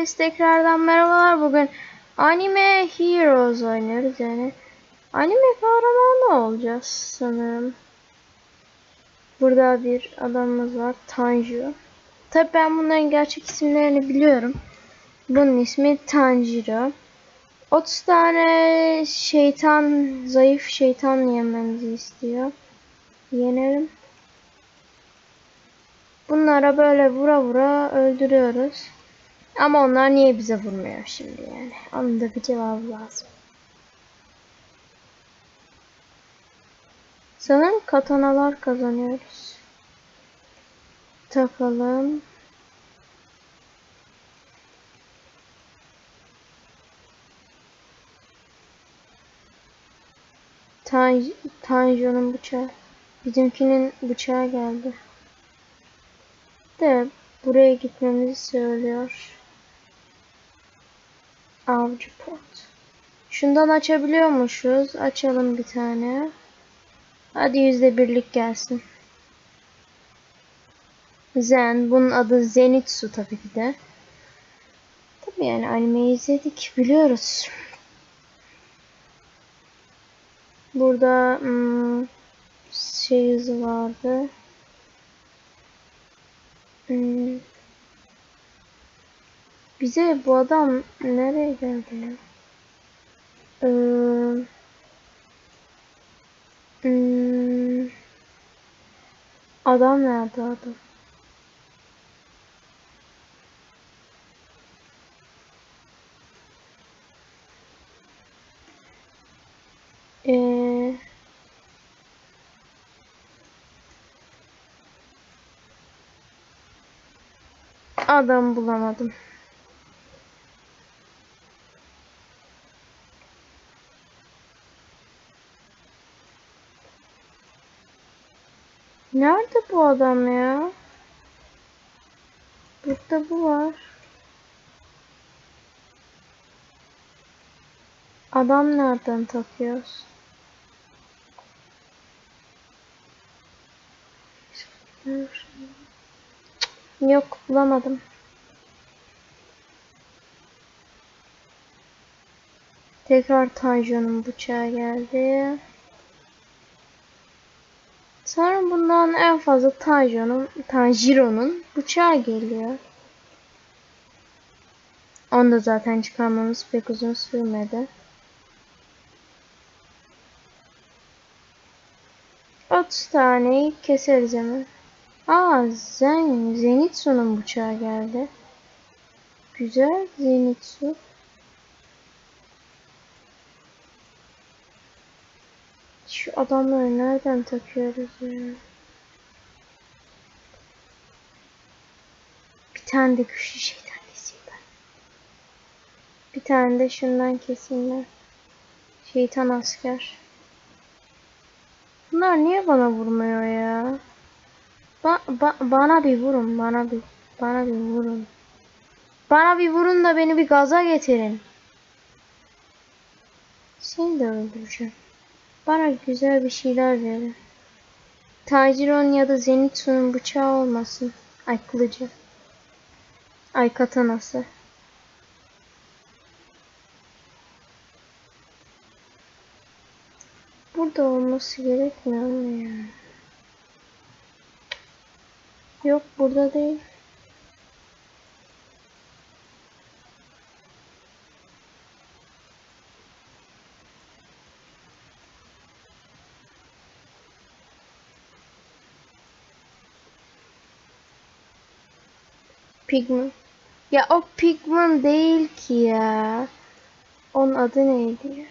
Herkes tekrardan merhabalar. Bugün Anime Heroes oynuyoruz yani. Anime kahramanı olacağız sanırım. Burada bir adamımız var. Tanju. Tabi ben bunların gerçek isimlerini biliyorum. Bunun ismi Tanjiro. 30 tane şeytan, zayıf şeytan yememizi istiyor. Yenelim. Bunlara böyle vura vura öldürüyoruz. Ama onlar niye bize vurmuyor şimdi yani? Onun da bir cevabı lazım. Sanırım katanalar kazanıyoruz. Takalım. Tanj Tanju'nun bıçağı. Bizimkinin bıçağı geldi. De buraya gitmemizi söylüyor. Avcı pot. Şundan açabiliyormuşuz. Açalım bir tane. Hadi yüzde birlik gelsin. Zen. Bunun adı Zenitsu tabii ki de. Tabii yani animeyi izledik. Biliyoruz. Burada hmm, şey hızı vardı. Hmm. Bize bu adam nereye geldi ya? Ee. Adam nerede adam? Ee, adam bulamadım. Nerede bu adam ya? Burada bu var. Adam nereden takıyoruz? Yok bulamadım. Tekrar Tanju'nun bıçağı geldi. Sanırım bundan en fazla Tanju'nun, Tanjiro'nun bıçağı geliyor. Onu da zaten çıkarmamız pek uzun sürmedi. 30 taneyi keseriz hemen. Aa Zen, Zenitsu'nun bıçağı geldi. Güzel Zenitsu. Şu adamları nereden takıyoruz ya? Bir tane de güçlü şeytan keseyim ben. Bir tane de şundan keseyim ben. Şeytan asker. Bunlar niye bana vurmuyor ya? Ba ba bana bir vurun, bana bir bana bir vurun. Bana bir vurun da beni bir gaza getirin. Seni de öldüreceğim. Bana güzel bir şeyler verin. Taciron ya da Zenitsu'nun bıçağı olmasın. Ay kılıcı. Ay katanası. Burada olması gerekmiyor mu ya? Yok burada değil. Pigman. Ya o Pigman değil ki ya. Onun adı neydi ya?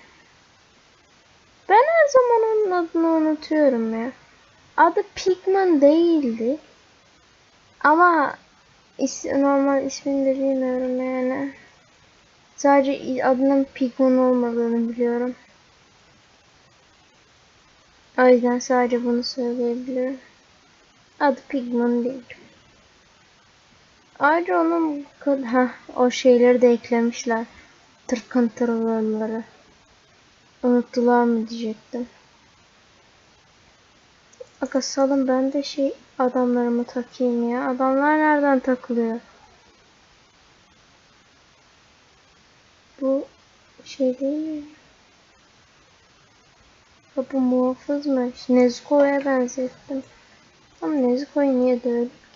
Ben her zaman onun adını unutuyorum ya. Adı Pigman değildi. Ama is normal ismini de bilmiyorum yani. Sadece adının Pigman olmadığını biliyorum. O yüzden sadece bunu söyleyebilirim. Adı Pigman değil. Ayrıca onun ha o şeyleri de eklemişler. Tırkıntırlarları. Unuttular mı diyecektim. Aga salın ben de şey adamlarımı takayım ya. Adamlar nereden takılıyor? Bu şey değil mi? Ya bu muhafızmış. Nezuko'ya benzettim. Ama Nezuko'yu niye dövdük?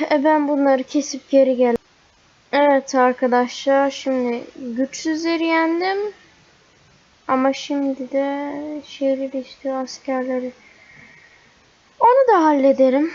E ben bunları kesip geri gel. Evet arkadaşlar şimdi güçsüzleri yendim. Ama şimdi de şehir istiyor askerleri. Onu da hallederim.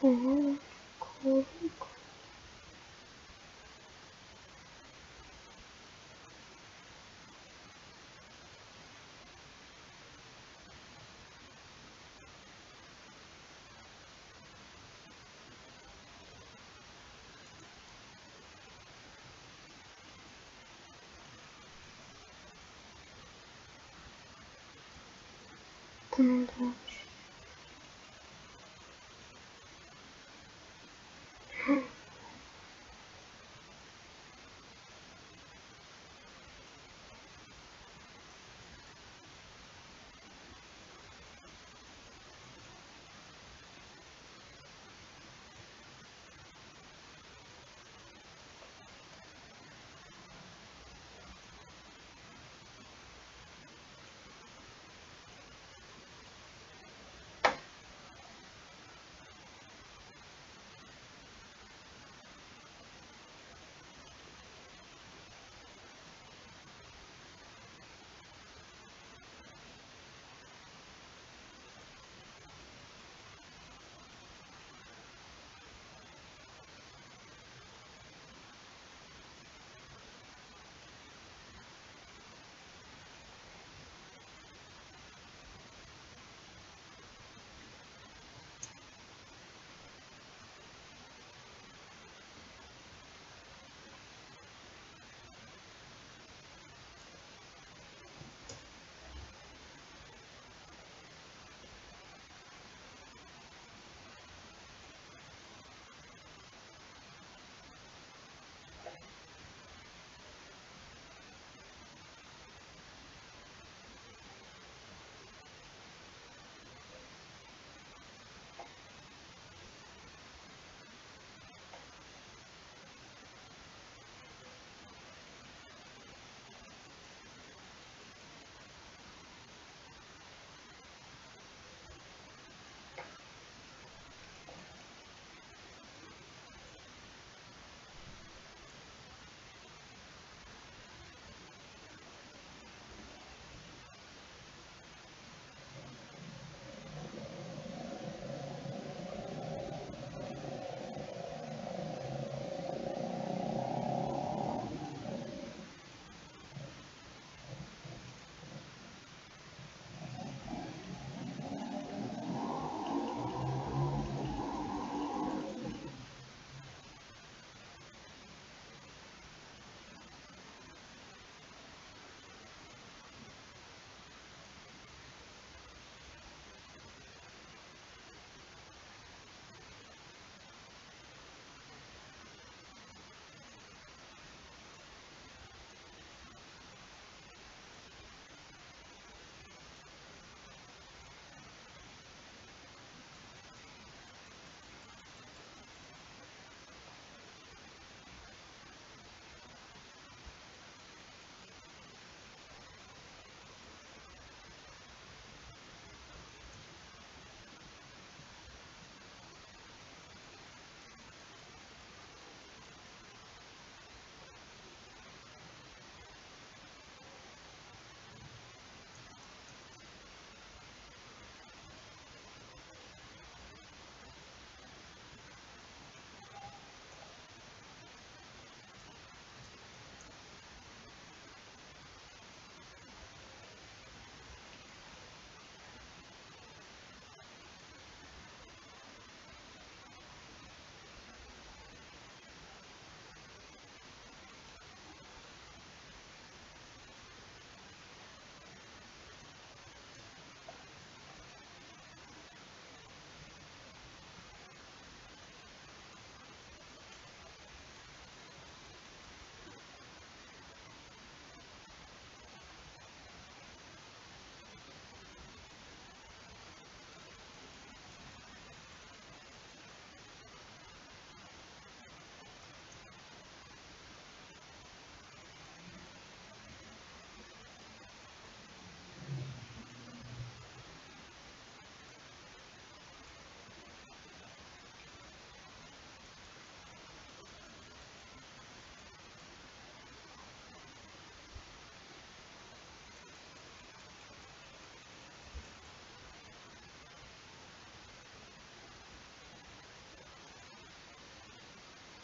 Oha, korkunç.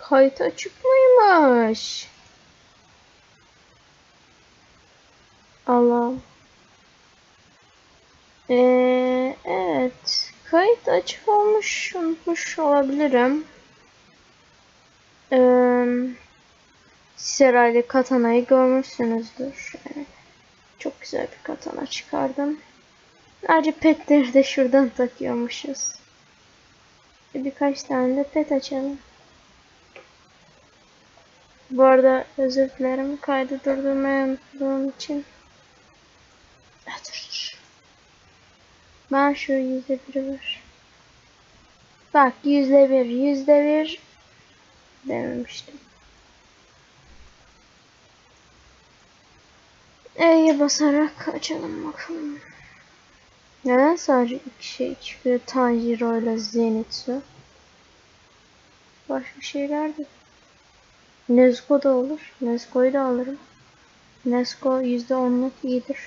Kayıt açık mıymış? Allah. Ee, evet. Kayıt açık olmuş. Unutmuş olabilirim. Ee, siz herhalde katanayı görmüşsünüzdür. Evet. Çok güzel bir katana çıkardım. Ayrıca petleri de şuradan takıyormuşuz. Birkaç tane de pet açalım. Bu arada özür dilerim kaydı durdurmayı unuttuğum için. Ah. Ben şu yüzde biri var. Bak yüzde bir, yüzde bir dememiştim. E'ye basarak açalım bakalım. Neden sadece iki şey çıkıyor? Tanjiro ile Zenitsu. Başka şeyler de. Nezuko da olur. Nezuko'yu da alırım. Nezuko %10'luk iyidir.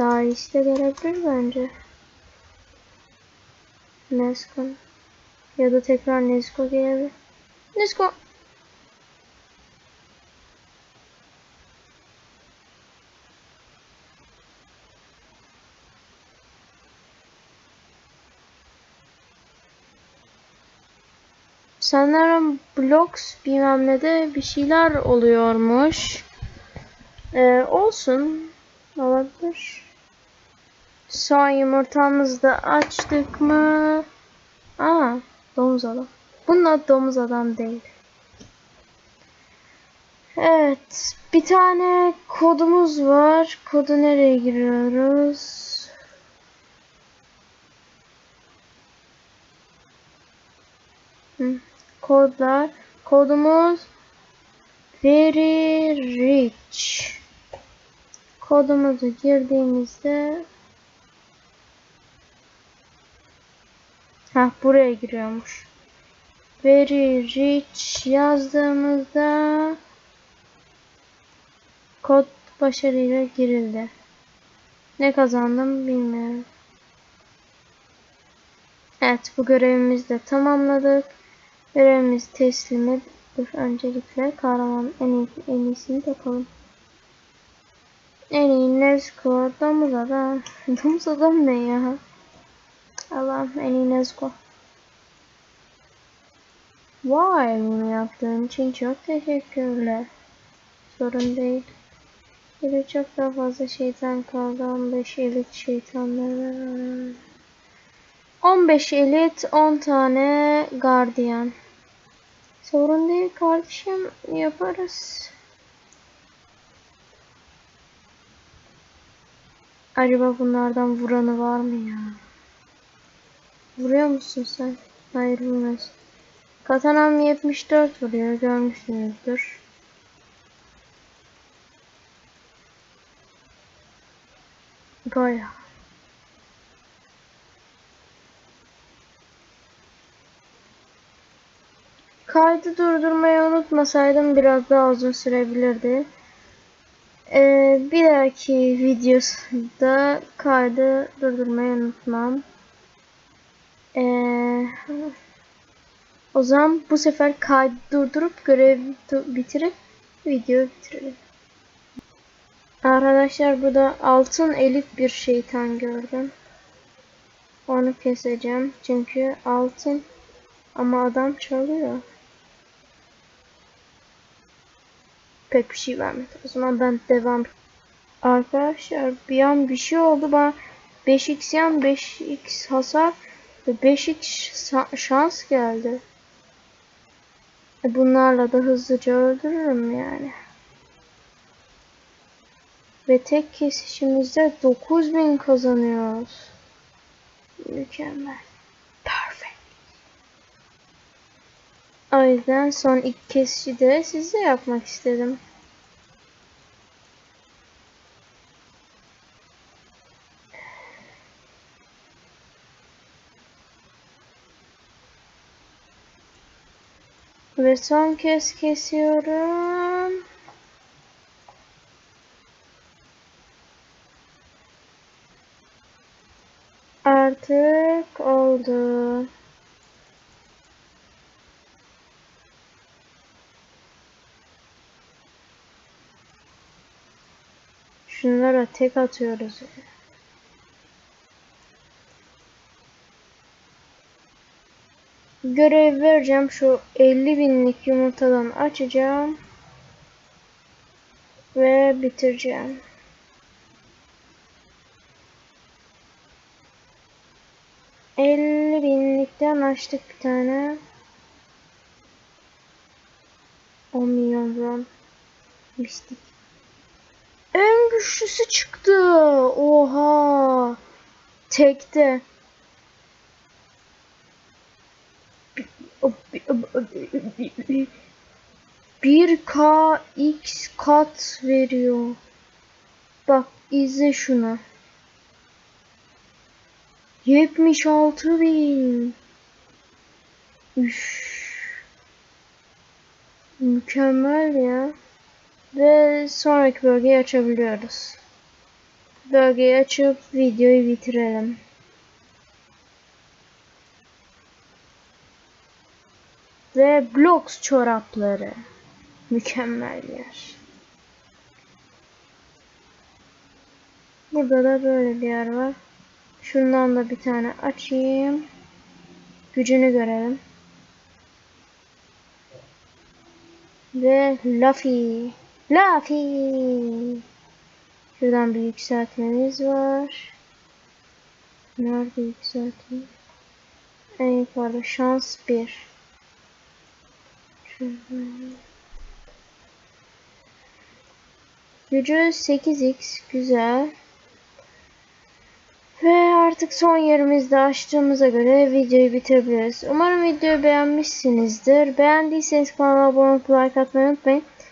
İyisi de gelebilir bence. Nezuko. Ya da tekrar Nezuko gelebilir. Nezuko. Sanırım Blox bilmem ne de bir şeyler oluyormuş. Ee, olsun. Olabilir. Son yumurtamızı da açtık mı? Aa, domuz adam. Bunun adı domuz adam değil. Evet. Bir tane kodumuz var. Kodu nereye giriyoruz? Hı. Kodlar. Kodumuz very rich. Kodumuzu girdiğimizde Ha buraya giriyormuş. Very rich yazdığımızda kod başarıyla girildi. Ne kazandım bilmiyorum. Evet bu görevimizi de tamamladık. Görevimiz teslimi. Öncelikle kahraman en, iyi, en iyisini yapalım. En iyi Nezuko domuz adam. domuz adam ne ya? Allah'ım en iyi Nezuko. Vay bunu yaptığın için çok teşekkürler. Sorun değil. Bir çok daha fazla şeytan kaldı. 15 elit şeytanları. 15 elit 10 tane gardiyan. Sorun değil kardeşim yaparız. Acaba bunlardan vuranı var mı ya? Vuruyor musun sen? Hayır vurmaz. Katanam 74 vuruyor görmüşsünüzdür. Goya. Kaydı durdurmayı unutmasaydım biraz daha uzun sürebilirdi. Ee, bir dahaki videoda kaydı durdurmayı unutmam. Ee, o zaman bu sefer kaydı durdurup görevi bitirip video bitirelim. Arkadaşlar burada altın elit bir şeytan gördüm. Onu keseceğim çünkü altın ama adam çalıyor. Pek bir şey vermedi. O zaman ben devam. Arkadaşlar bir an bir şey oldu. Bana 5x yan 5x hasar ve 5x şans geldi. E bunlarla da hızlıca öldürürüm yani. Ve tek kesişimizde 9000 kazanıyoruz. Mükemmel. Perfect. O yüzden son ilk kesişi de sizle yapmak istedim. Ve son kez kesiyorum. Artık oldu. Şunlara tek atıyoruz. Görev vereceğim. Şu 50 binlik yumurtadan açacağım. Ve bitireceğim. Elli binlikten açtık bir tane. 10 milyon won. Mistik. En güçlüsü çıktı. Oha. Tekte. 1k x kat veriyor. Bak izle şunu. 76 bin. Üf. Mükemmel ya. Ve sonraki bölgeyi açabiliyoruz. Bölgeyi açıp videoyu bitirelim. Ve Blox çorapları. Mükemmel yer. Burada da böyle bir yer var. Şundan da bir tane açayım. Gücünü görelim. Ve Luffy. Luffy. Şuradan bir yükseltmemiz var. Nerede yükseltme? En yukarıda şans 1. Gücü 8x güzel. Ve artık son yerimizi de açtığımıza göre videoyu bitirebiliriz. Umarım videoyu beğenmişsinizdir. Beğendiyseniz kanala abone olup like atmayı unutmayın.